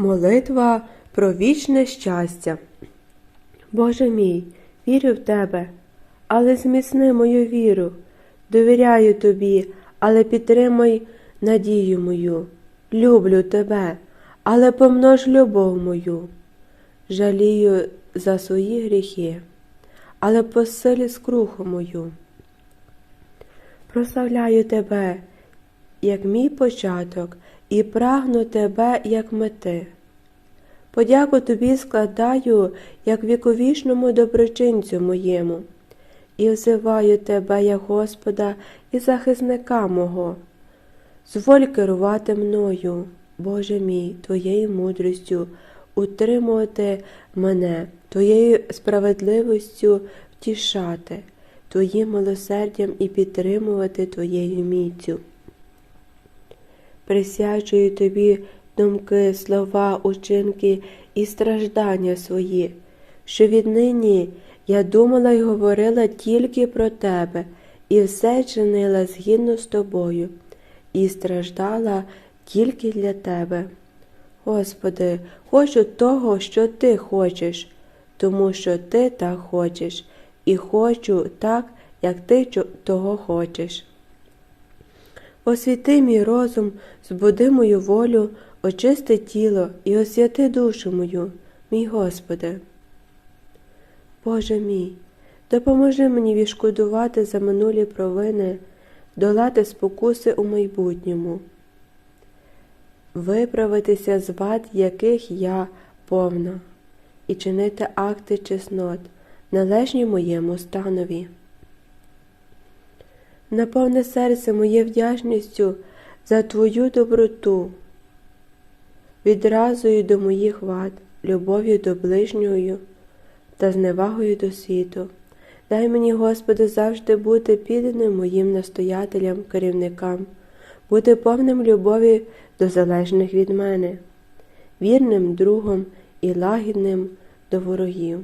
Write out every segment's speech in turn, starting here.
Молитва про вічне щастя. Боже мій, вірю в Тебе, але зміцни мою віру. Довіряю Тобі, але підтримай надію мою. Люблю Тебе, але помнож любов мою. Жалію за свої гріхи, але посилі скруху мою. Прославляю Тебе, як мій початок, і прагну Тебе, як мети. Подяку тобі складаю, як віковічному доброчинцю моєму, і взиваю тебе, як Господа і захисника мого. Зволь керувати мною, Боже мій, Твоєю мудрістю, утримувати мене, Твоєю справедливістю втішати, Твоїм милосердям і підтримувати Твоєю міцю. Присячую тобі думки, слова, учинки і страждання свої, що віднині я думала й говорила тільки про тебе, і все чинила згідно з тобою, і страждала тільки для тебе. Господи, хочу того, що ти хочеш, тому що ти так хочеш, і хочу так, як ти того хочеш. Освіти мій розум, збуди мою волю, очисти тіло і освяти душу мою, мій Господи. Боже мій, допоможи мені відшкодувати за минулі провини, долати спокуси у майбутньому, виправитися з вад, яких я повна, і чинити акти чеснот, належні моєму станові. Наповни серце моє вдячністю за Твою доброту, відразою до моїх вад, любов'ю до ближнього та зневагою до світу. Дай мені, Господи, завжди бути підданим моїм настоятелям, керівникам, бути повним любові до залежних від мене, вірним другом і лагідним до ворогів.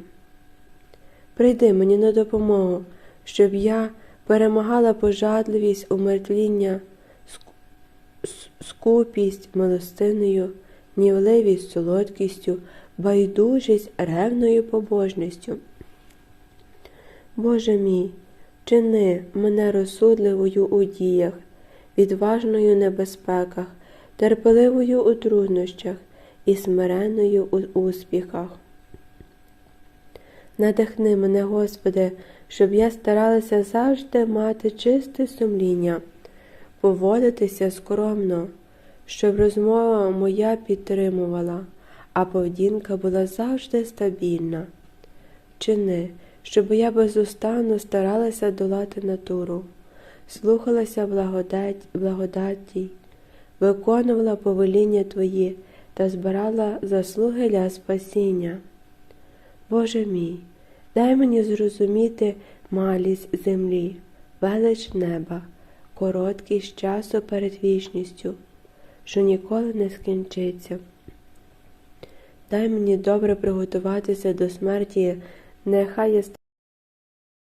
Прийди мені на допомогу, щоб я перемагала пожадливість, умертвління, скупість милостиною, нівливість солодкістю, байдужість ревною побожністю. Боже мій, чини мене розсудливою у діях, відважною небезпеках, терпеливою у труднощах і смиренною у успіхах. Надихни мене, Господи, щоб я старалася завжди мати чисте сумління, поводитися скромно, щоб розмова моя підтримувала, а поведінка була завжди стабільна. Чини, щоб я безустанно старалася долати натуру, слухалася благодать, благодаті, виконувала повеління Твої та збирала заслуги для спасіння. Боже мій, дай мені зрозуміти малість землі, велич неба, короткість часу перед вічністю, що ніколи не скінчиться. Дай мені добре приготуватися до смерті, нехай я